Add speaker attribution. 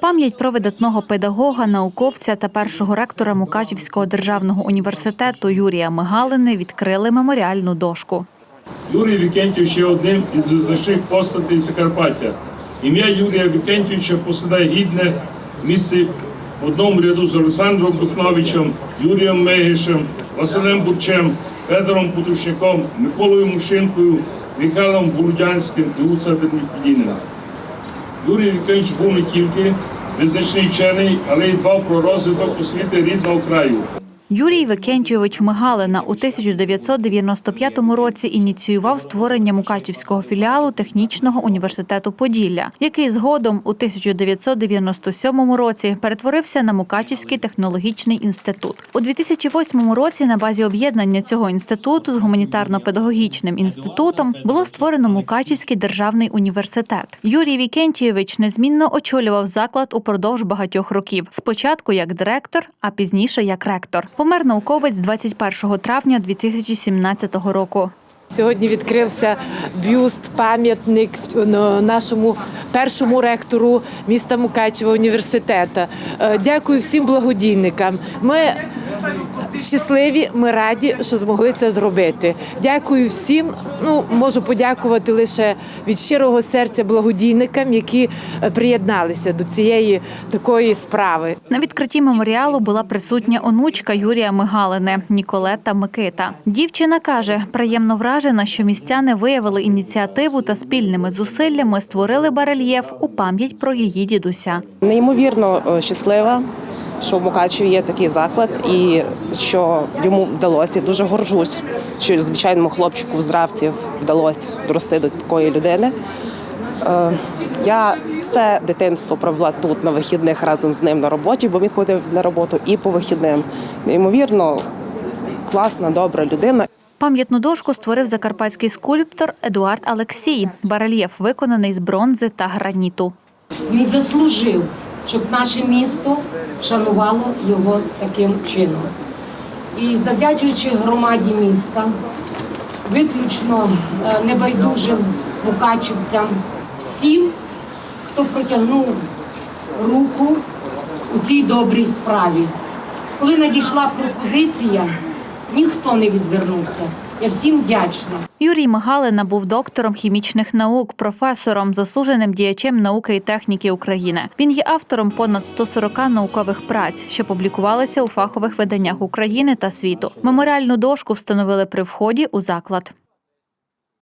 Speaker 1: пам'ять про видатного педагога, науковця та першого ректора Мукачівського державного університету Юрія Мигалини відкрили меморіальну дошку.
Speaker 2: Юрій Вікентів ще одним із визначних постатей Закарпаття. Ім'я Юрія Вікентівича посідає гідне місце в одному ряду з Олександром Духновичем, Юрієм Мегішем, Василем Бурчем, Федором Путушняком, Миколою Мушинкою, Михайлом Володянським і Уцадом Підіним. Юрій Вікторович був не тільки визначний вчений, але й дбав про розвиток освіти рідного краю.
Speaker 1: Юрій Викентійович Мигалина у 1995 році ініціював створення Мукачівського філіалу Технічного університету Поділля, який згодом у 1997 році перетворився на Мукачівський технологічний інститут. У 2008 році на базі об'єднання цього інституту з гуманітарно-педагогічним інститутом було створено Мукачівський державний університет. Юрій Вікентійович незмінно очолював заклад упродовж багатьох років. Спочатку як директор, а пізніше як ректор. Помер науковець 21 травня 2017 року.
Speaker 3: Сьогодні відкрився бюст, пам'ятник в- нашому першому ректору міста Мукачева університету. Е, Дякую всім благодійникам. Ми щасливі, ми раді, що змогли це зробити. Дякую всім. Ну можу подякувати лише від щирого серця благодійникам, які е, приєдналися до цієї такої справи.
Speaker 1: На відкритті меморіалу була присутня онучка Юрія Мигалини Ніколета Микита. Дівчина каже, приємно вражена, що містяни виявили ініціативу та спільними зусиллями створили барельєф у пам'ять про її дідуся.
Speaker 4: Неймовірно е, щаслива, що в Мукачеві є такий заклад, і що йому вдалося. Дуже горжусь, що звичайному хлопчику в здравці вдалося дорости до такої людини. Е, Я все дитинство провела тут на вихідних разом з ним на роботі, бо він ходив на роботу і по вихідним. Неймовірно класна, добра людина.
Speaker 1: Пам'ятну дошку створив закарпатський скульптор Едуард Алексій. Барельєф виконаний з бронзи та граніту.
Speaker 5: Він заслужив, щоб наше місто вшанувало його таким чином. І завдячуючи громаді міста, виключно е, небайдужим мукачівцям, всім, хто протягнув руку у цій добрій справі. Коли надійшла пропозиція, ніхто не відвернувся. Я всім вдячна.
Speaker 1: Юрій Мигалина був доктором хімічних наук, професором, заслуженим діячем науки і техніки України. Він є автором понад 140 наукових праць, що публікувалися у фахових виданнях України та світу. Меморіальну дошку встановили при вході у заклад.